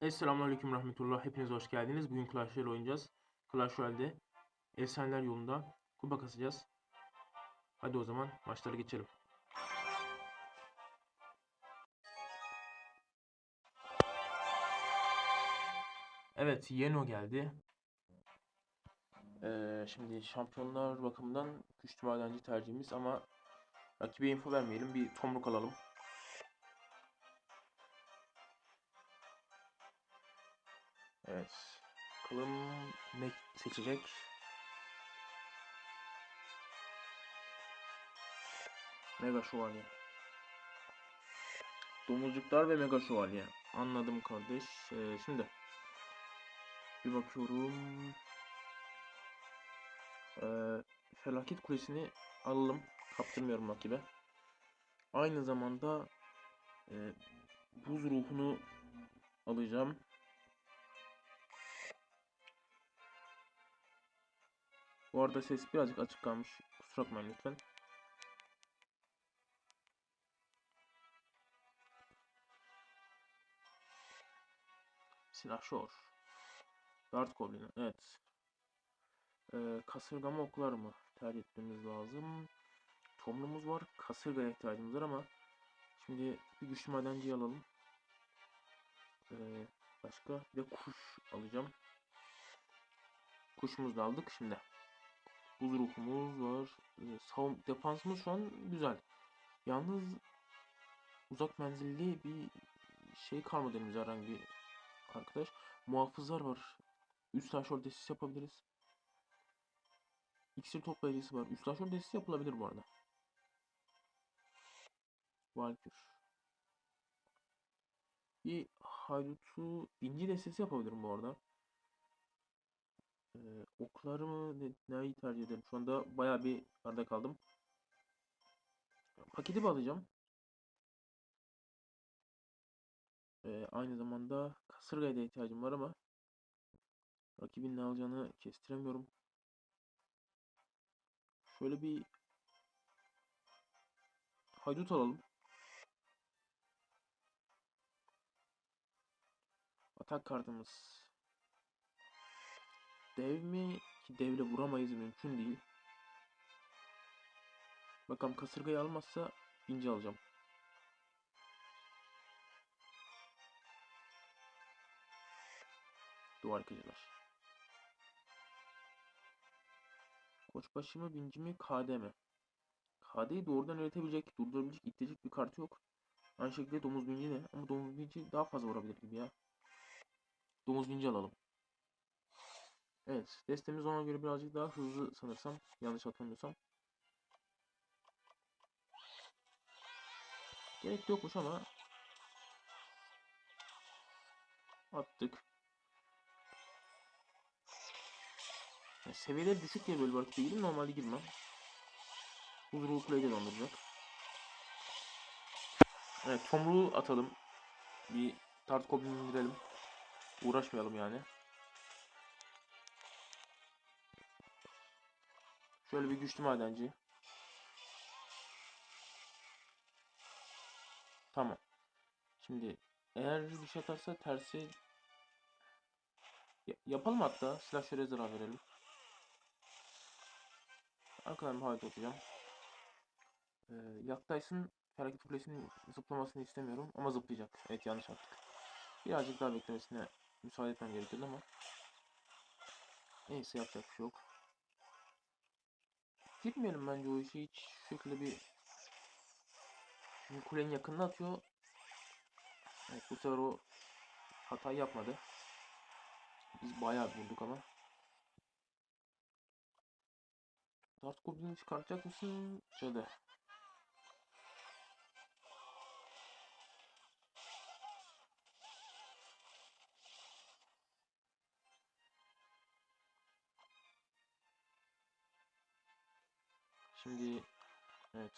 Esselamu Aleyküm Rahmetullah. Hepiniz hoş geldiniz. Bugün Clash Royale oynayacağız. Clash Royale'de efsaneler yolunda kupa kasacağız. Hadi o zaman maçlara geçelim. Evet, Yeno geldi. Ee, şimdi şampiyonlar bakımından güçlü madenci tercihimiz ama rakibe info vermeyelim. Bir tomruk alalım. Evet. Bakalım ne seçecek? Mega Şövalye. Domuzcuklar ve Mega Şövalye. Anladım kardeş. Ee, şimdi bir bakıyorum. Ee, Felaket Kulesi'ni alalım. Kaptırmıyorum rakibe. Aynı zamanda e, buz ruhunu alacağım. Bu arada ses birazcık açık kalmış. Kusura bakmayın lütfen. Silahşor. Dart Goblin. Evet. Ee, kasırgama oklar mı tercih etmemiz lazım. Tomrumuz var. Kasırgaya ihtiyacımız var ama şimdi bir güçlü madenciyi alalım. Ee, başka bir de kuş alacağım. Kuşumuzu da aldık şimdi. Buz ruhumuz var. Ee, savun defansımız şu an güzel. Yalnız uzak menzilli bir şey kalmadı elimizde herhangi bir arkadaş. Muhafızlar var. Üst taşol desis yapabiliriz. İksir toplayıcısı var. Üst taşol desis yapılabilir bu arada. Valkür. Bir haydutu inci destesi yapabilirim bu arada. Okları mı ne, neyi tercih ederim? Şu anda baya bir arada kaldım. Paketi alacağım. Ee, aynı zamanda kasırgaya da ihtiyacım var ama rakibin ne alacağını kestiremiyorum. Şöyle bir haydut alalım. Atak kartımız. Dev mi? Ki devle vuramayız mümkün değil. Bakalım kasırgayı almazsa ince alacağım. Duvar kırıcılar. Koçbaşı mı, binci mi, KD mi? KD'yi doğrudan üretebilecek, durdurabilecek, ittirecek bir kartı yok. Aynı şekilde domuz binci de. Ama domuz binci daha fazla vurabilir gibi ya. Domuz binci alalım. Evet. Destemiz ona göre birazcık daha hızlı sanırsam. Yanlış hatırlamıyorsam. Gerek yokmuş ama attık. Yani seviyeleri düşük diye böyle vakit değilim. Normalde girmem. Huzuru kuleyi de donduracak. Evet tomruğu atalım. Bir tart koblin indirelim. Uğraşmayalım yani. Şöyle bir güçlü madenci. Tamam. Şimdi eğer bir şey atarsa tersi Ya- yapalım hatta. Şöyle zarar verelim. Arkadan bir hayat atacağım. Ee, Yaktays'ın Felaket Kulesi'nin zıplamasını istemiyorum ama zıplayacak. Evet yanlış yaptık. Birazcık daha beklemesine müsaade etmem gerekiyordu ama neyse yapacak bir şey yok. Gitmeyelim bence o işi hiç şekilde bir Şimdi kulenin yakınına atıyor. Evet bu sefer o hata yapmadı. Biz bayağı vurduk ama. Dart Goblin'i çıkartacak mısın? Cadı. Şimdi evet.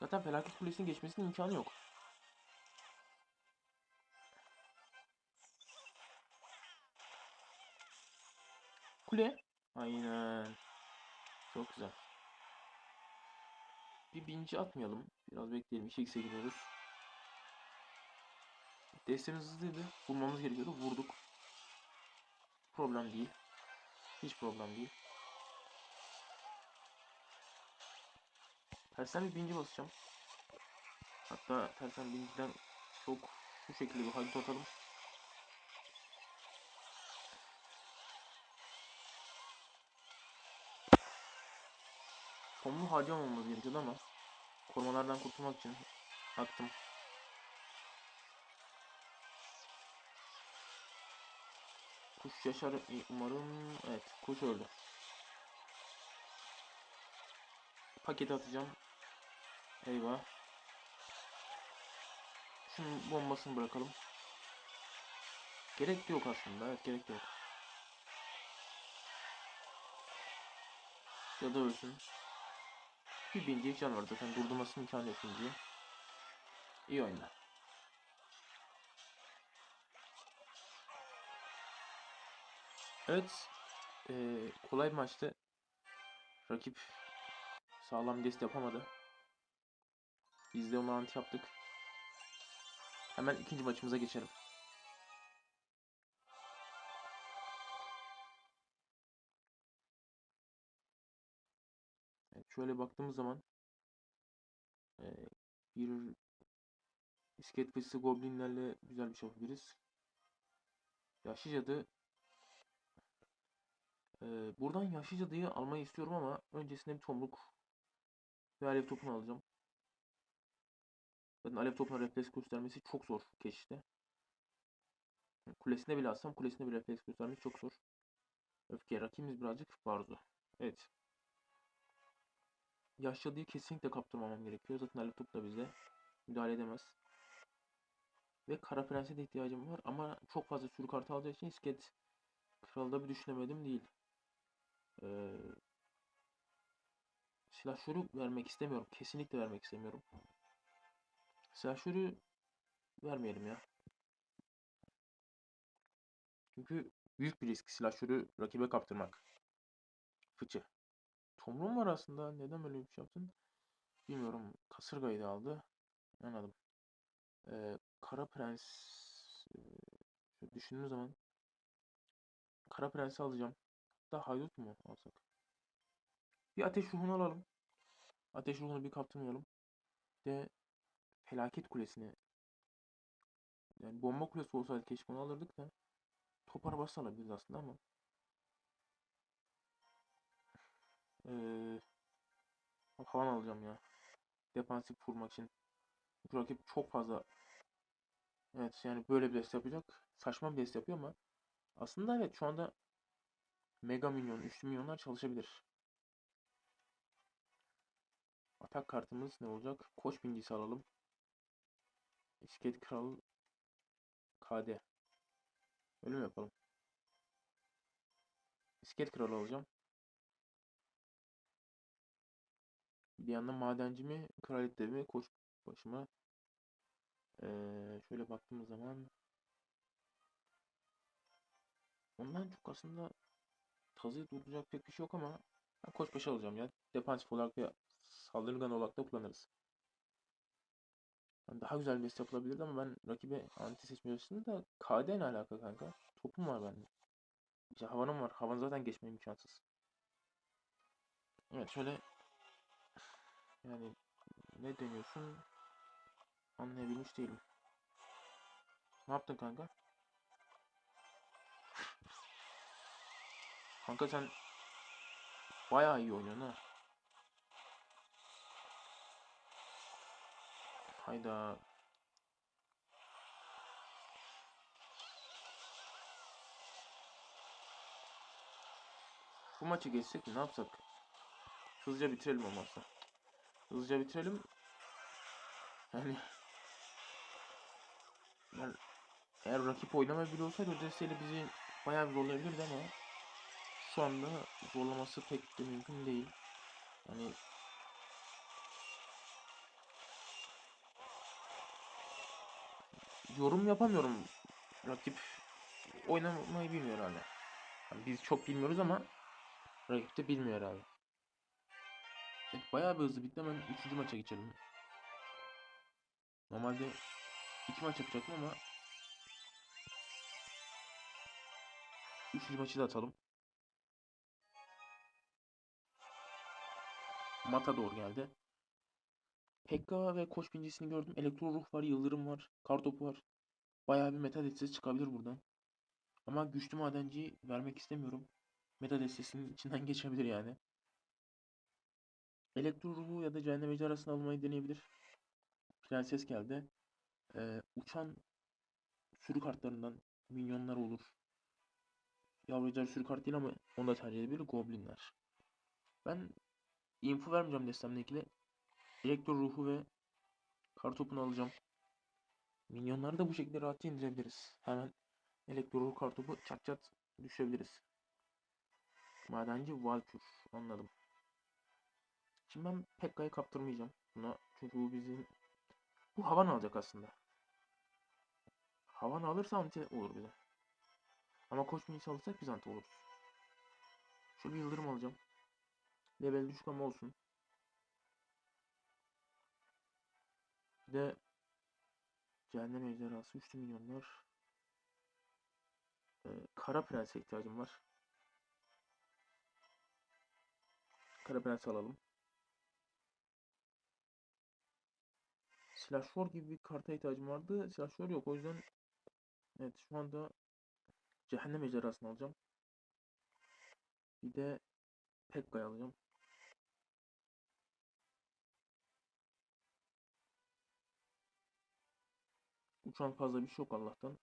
Zaten felaket kulesinin geçmesinin imkanı yok. Kule. Aynen. Çok güzel. bir binci atmayalım. Biraz bekleyelim. 2x'e gidiyoruz. Destemiz hızlıydı. Vurmamız gerekiyordu. Vurduk. Problem değil. Hiç problem değil. Tersten bir binci basacağım. Hatta tersten binciden çok şu şekilde bir halit atalım. Tomlu harcamamamız gerekiyordu ama korumalardan kurtulmak için attım. Kuş yaşar umarım. Evet, kuş öldü. Paketi atacağım. Eyvah. Şunun bombasını bırakalım. Gerek yok aslında. Evet gerek yok. Ya da ölsün. Bir binecek can var zaten. Durdurmasının imkanı yok diye. İyi oyunda. Evet. eee, kolay bir maçtı. Rakip sağlam dest yapamadı. Biz de ona anti yaptık. Hemen ikinci maçımıza geçelim. Evet, şöyle baktığımız zaman eee, bir iskelet goblinlerle güzel bir şey yapabiliriz. Yaşlı cadı buradan yaşlı cadıyı almayı istiyorum ama öncesinde bir tomruk ve alev topunu alacağım. Zaten alev topuna refleks göstermesi çok zor geçişte. Kulesine bile atsam kulesine bir refleks göstermesi çok zor. Öfke rakibimiz birazcık barzo. Evet. Yaşlıyı kesinlikle kaptırmamam gerekiyor. Zaten alev top da bizde. Müdahale edemez. Ve kara prense de ihtiyacım var ama çok fazla sürü kartı alacağı için iskelet kralda bir düşünemedim değil. Ee, silahşörü vermek istemiyorum. Kesinlikle vermek istemiyorum. Silahşörü vermeyelim ya. Çünkü büyük bir risk silahşörü rakibe kaptırmak. Fıçı. Tomrun var aslında. Neden böyle bir şey yaptın? Bilmiyorum. Kasırgayı da aldı. Anladım. Ee, Kara Prens şöyle düşündüğüm zaman Kara Prens'i alacağım. Hatta Haydut mu alsak? Bir ateş ruhunu alalım. Ateş ruhunu bir kaptırmayalım. De Felaket Kulesi'ni yani bomba kulesi olsaydı keşke onu alırdık da top arabası alabiliriz aslında ama ee, havan alacağım ya. Defansif vurmak için. Çünkü rakip çok fazla evet yani böyle bir dest yapacak. Saçma bir dest yapıyor ama aslında evet şu anda Mega Minyon, üçlü milyonlar çalışabilir. Atak kartımız ne olacak? Koç bincisi alalım. İskelet Kral KD. Öyle mi yapalım? İskelet Kralı alacağım. Bir yandan madenci mi, kraliyet devi mi, koç başıma. Ee, şöyle baktığımız zaman ondan çok aslında tazıyı durduracak pek bir şey yok ama ben koçbaşı alacağım ya. Defansif olarak ve saldırgan olarak da kullanırız. Yani daha güzel bir dest yapılabilirdi ama ben rakibe anti seçmiyorsun da KD ne alaka kanka? Topum var bende. İşte havanım var. Havan zaten geçme imkansız. Evet şöyle yani ne deniyorsun anlayabilmiş değilim. Ne yaptın kanka? Kanka sen bayağı iyi oynuyorsun ha. Hayda. Bu maçı geçsek mi? Ne yapsak? Hızlıca bitirelim olmazsa. Hızlıca bitirelim. Yani yani eğer rakip oynama bile olsaydı o bizi bayağı bir zorlayabilirdi ama şu anda zorlaması pek de mümkün değil. Yani yorum yapamıyorum. Rakip oynamayı bilmiyor hala. Yani biz çok bilmiyoruz ama rakip de bilmiyor herhalde. Evet, bayağı bir hızlı bitti. Hemen 3. maça geçelim. Normalde 2 maç yapacaktım ama 3. maçı da atalım. Matador geldi. Pekka ve Koç bincisini gördüm. Elektro ruh var, yıldırım var, kartopu var. Bayağı bir meta destesi çıkabilir buradan. Ama güçlü madenciyi vermek istemiyorum. Meta destesinin içinden geçebilir yani. Elektro ruhu ya da cehennem ejderhasını almayı deneyebilir. Prenses geldi. Ee, uçan sürü kartlarından minyonlar olur. Yavrucar sürü kart değil ama onu da tercih edebilir. Goblinler. Ben info vermeyeceğim destemle ilgili. Elektro ruhu ve kartopunu alacağım. Minyonları da bu şekilde rahatça indirebiliriz. Hemen elektro ruhu kartopu çat çat düşebiliriz. Madenci Valkür. Anladım. Şimdi ben Pekka'yı kaptırmayacağım. Buna çünkü bu bizim bu havan alacak aslında. Havan alırsa anti olur bize. Ama koç minisi alırsak biz anti oluruz. Şöyle bir yıldırım alacağım. Level düşük ama olsun. Bir de Cehennem ejderhası 3 milyonlar. Ee, Kara Prens'e ihtiyacım var. Kara Prens alalım. Silahşor gibi bir karta ihtiyacım vardı. Silahşor yok. O yüzden evet şu anda Cehennem ejderhasını alacağım. Bir de Pekka'yı alacağım. Uçan fazla bir şey yok Allah'tan.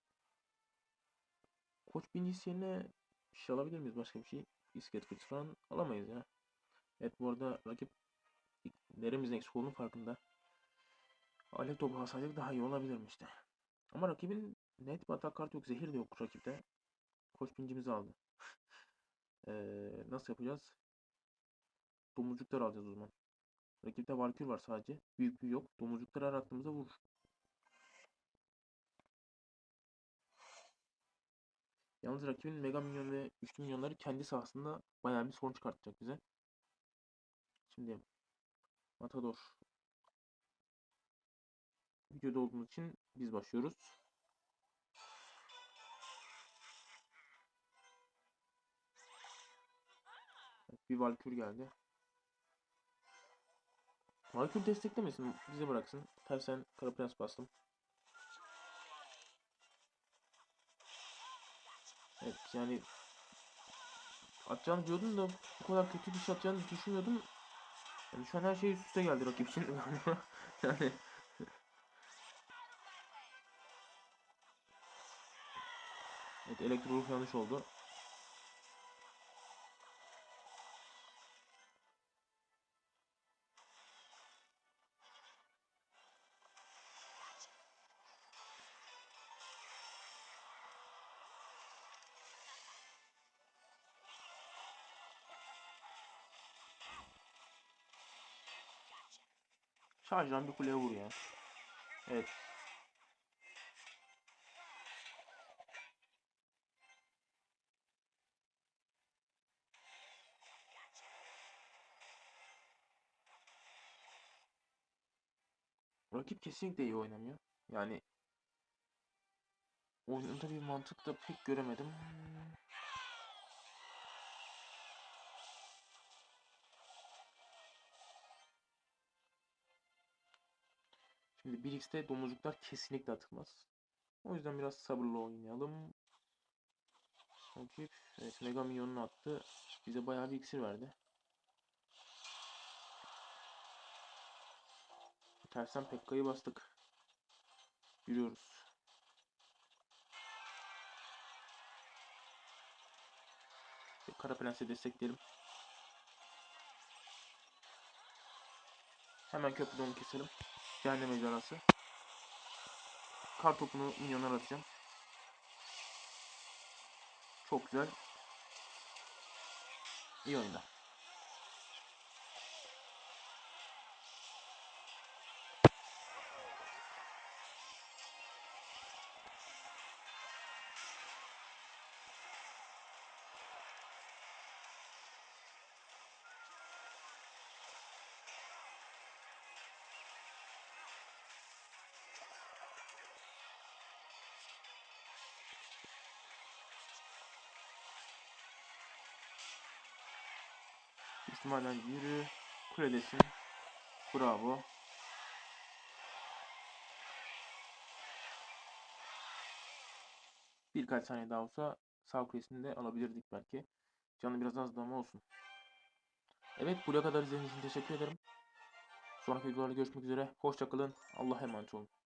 Koç binicisi yerine bir şey alabilir miyiz? Başka bir şey. İskelet fıçı falan alamayız ya. Evet bu arada rakip neremizin eksik olduğunu farkında. Alev topu alsaydık daha iyi olabilirmişti. Ama rakibin net bir atak kartı yok. Zehir de yok rakipte. Koç binicimizi aldı. ee, nasıl yapacağız? Domuzcuklar alacağız o zaman. Rakipte Valkür var sadece. Büyük büyü yok. Domuzcukları her attığımızda vurur. Yalnız rakibin Mega Minyon ve Güçlü Minyonları kendi sahasında bayağı bir sorun çıkartacak bize. Şimdi Matador videoda olduğumuz için biz başlıyoruz. Bir Valkür geldi. Valkür desteklemesin, bize bıraksın. Tersen Kara Prens bastım. Evet yani atacağını diyordum da bu kadar kötü bir şey atacağını düşünmüyordum. Yani şu an her şey üst üste geldi rakip için yani Evet elektro yanlış oldu. Şarjdan bir kuleye vur ya. Evet. Rakip kesinlikle iyi oynamıyor. Yani oyunda bir mantık da pek göremedim. Şimdi 1x'te domuzcuklar kesinlikle atılmaz. O yüzden biraz sabırlı oynayalım. Rakip evet Mega Minyon'unu attı. Bize bayağı bir iksir verdi. Tersen Pekka'yı bastık. Yürüyoruz. Kara Prens'e destekleyelim. Hemen köprüde onu keselim. Cehennem ejderhası. Kar topunu milyonlar atacağım. Çok güzel. İyi oyunda. İhtimalen yürü. Kuledesin. Bravo. Birkaç saniye daha olsa sağ kulesini de alabilirdik belki. Canı biraz azdı ama olsun. Evet buraya kadar izlediğiniz için teşekkür ederim. Sonraki videolarda görüşmek üzere. Hoşçakalın. Allah'a emanet olun.